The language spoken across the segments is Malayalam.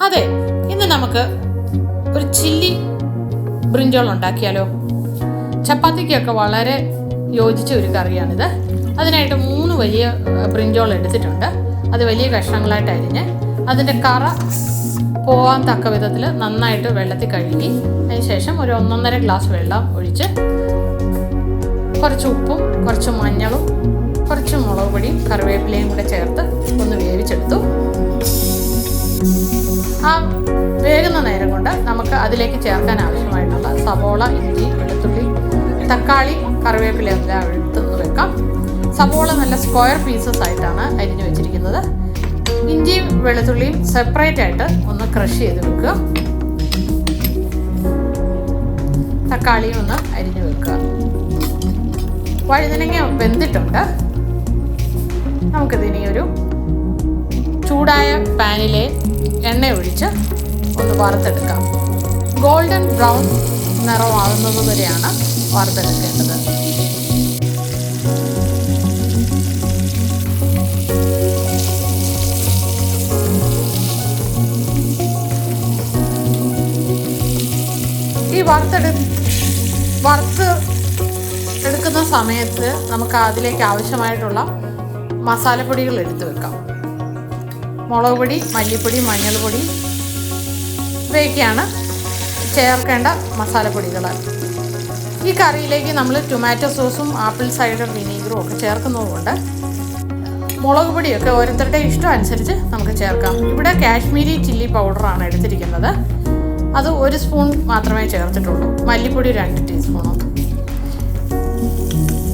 അതെ ഇന്ന് നമുക്ക് ഒരു ചില്ലി ബ്രിഞ്ചോൾ ഉണ്ടാക്കിയാലോ? ചപ്പാത്തിക്കൊക്കെ വളരെ യോജിച്ച ഒരു കറിയാണിത്. അതിനായിട്ട് മൂന്ന് വലിയ ബ്രിഞ്ചോൾ എടുത്തിട്ടുണ്ട്. അത് വലിയ കഷ്ണങ്ങളായിട്ട് അരിഞ്ഞ് അതിന്റെ കറ പോകാൻ തക്ക വിധത്തിൽ നന്നായിട്ട് വെള്ളത്തിൽ കഴുകി അതിന് ശേഷം ഒരു ഒന്നൊന്നര ഗ്ലാസ് വെള്ളം ഒഴിച്ച് കുറച്ച് ഉപ്പും കുറച്ച് മഞ്ഞളും കുറച്ച് മുളക് പൊടിയും കറിവേപ്പിലയും കൂടെ ചേർത്ത് കൊണ്ട് നമുക്ക് അതിലേക്ക് ചേർക്കാൻ ആവശ്യമായിട്ടുള്ള സവോള ഇഞ്ചി വെളുത്തുള്ളി തക്കാളി കറിവേപ്പില എല്ലാം എടുത്ത് വെക്കാം. സവോള നല്ല സ്ക്വയർ പീസസ് ആയിട്ടാണ് അരിഞ്ഞു വെച്ചിരിക്കുന്നത്. ഇഞ്ചിയും വെളുത്തുള്ളിയും സെപ്പറേറ്റ് ആയിട്ട് ഒന്ന് ക്രഷ് ചെയ്ത് വെക്കുക. തക്കാളിയും ഒന്ന് അരിഞ്ഞു വെക്കുക. വഴുതനങ്ങ വെന്തിട്ടുണ്ട്. നമുക്കിതിനി ഒരു ചൂടായ പാനിലെ എണ്ണ ഒഴിച്ച് ഒന്ന് വറുത്തെടുക്കാം. ഗോൾഡൻ ബ്രൗൺ നിറമാകുന്നത് വരെയാണ് വറുത്തെടുക്കേണ്ടത്. ഈ വറുത്തെടു വറുത്ത് എടുക്കുന്ന സമയത്ത് നമുക്ക് അതിലേക്ക് ആവശ്യമായിട്ടുള്ള മസാലപ്പൊടികൾ എടുത്തു വെക്കാം. മുളക് പൊടി മല്ലിപ്പൊടി മഞ്ഞൾപ്പൊടി ഇവയൊക്കെയാണ് ചേർക്കേണ്ട മസാലപ്പൊടികൾ. ഈ കറിയിലേക്ക് നമ്മൾ ടൊമാറ്റോ സോസും ആപ്പിൾ സൈഡർ വിനീഗറും ഒക്കെ ചേർക്കുന്നതുകൊണ്ട് മുളക് പൊടിയൊക്കെ ഓരോരുത്തരുടെ ഇഷ്ടം അനുസരിച്ച് നമുക്ക് ചേർക്കാം. ഇവിടെ കാശ്മീരി ചില്ലി പൗഡറാണ് എടുത്തിരിക്കുന്നത്. അത് ഒരു സ്പൂൺ മാത്രമേ ചേർത്തിട്ടുള്ളൂ. മല്ലിപ്പൊടി രണ്ട് ടീസ്പൂണും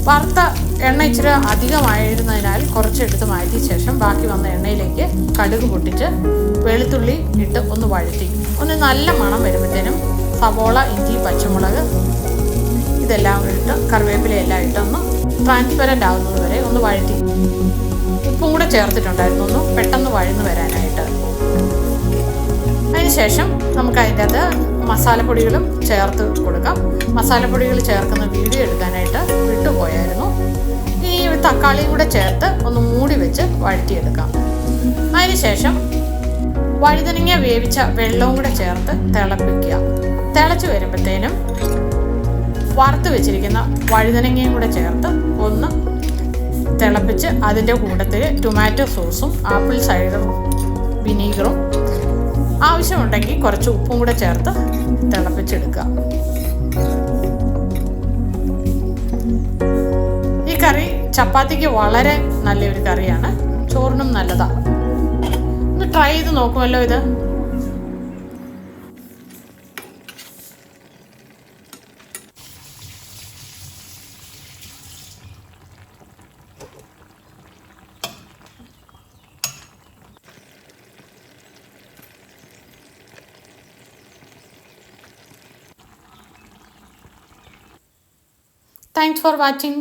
വറുത്ത എണ്ണ ഇച്ചിരി അധികമായിരുന്നതിനാൽ കുറച്ചെടുത്ത് മാറ്റിയ ശേഷം ബാക്കി വന്ന എണ്ണയിലേക്ക് കടുക് പൊട്ടിച്ച് വെളുത്തുള്ളി ഇട്ട് ഒന്ന് വഴറ്റി. ഒന്ന് നല്ല മണം വരുമ്പോഴത്തേനും സവോള ഇഞ്ചി പച്ചമുളക് ഇതെല്ലാം ഇട്ട് കറിവേപ്പില എല്ലാം ഇട്ടൊന്ന് ട്രാൻസ്പെറന്റ് ആകുന്നത് വരെ ഒന്ന് വഴറ്റി. ഉപ്പും കൂടെ ചേർത്തിട്ടുണ്ടായിരുന്നു ഒന്ന് പെട്ടെന്ന് വഴന്ന് വരാനായിട്ട്. അതിനുശേഷം നമുക്ക് അതിന്റെ അത് മസാലപ്പൊടികളും ചേർത്ത് കൊടുക്കാം. മസാലപ്പൊടികൾ ചേർക്കുന്ന വീഡിയോ എടുക്കാനായിട്ട് തക്കാളിയും കൂടെ ചേർത്ത് ഒന്ന് മൂടി വെച്ച് വഴറ്റിയെടുക്കാം. അതിനുശേഷം വഴുതനങ്ങ വേവിച്ച വെള്ളവും കൂടെ ചേർത്ത് തിളപ്പിക്കുക. തിളച്ചു വരുമ്പോഴത്തേനും വറുത്ത് വെച്ചിരിക്കുന്ന വഴുതനങ്ങയും കൂടെ ചേർത്ത് ഒന്ന് തിളപ്പിച്ച് അതിന്റെ കൂട്ടത്തിൽ ടൊമാറ്റോ സോസും ആപ്പിൾ സൈഡറും വിനീഗറും ആവശ്യമുണ്ടെങ്കിൽ കുറച്ച് ഉപ്പും കൂടെ ചേർത്ത് തിളപ്പിച്ചെടുക്കുക. ചപ്പാത്തിക്ക് വളരെ നല്ലൊരു കറിയാണ്. ചോറിനും നല്ലതാണ് ഒന്ന് ട്രൈ ചെയ്ത് നോക്കുമല്ലോ ഇത്. Thanks for watching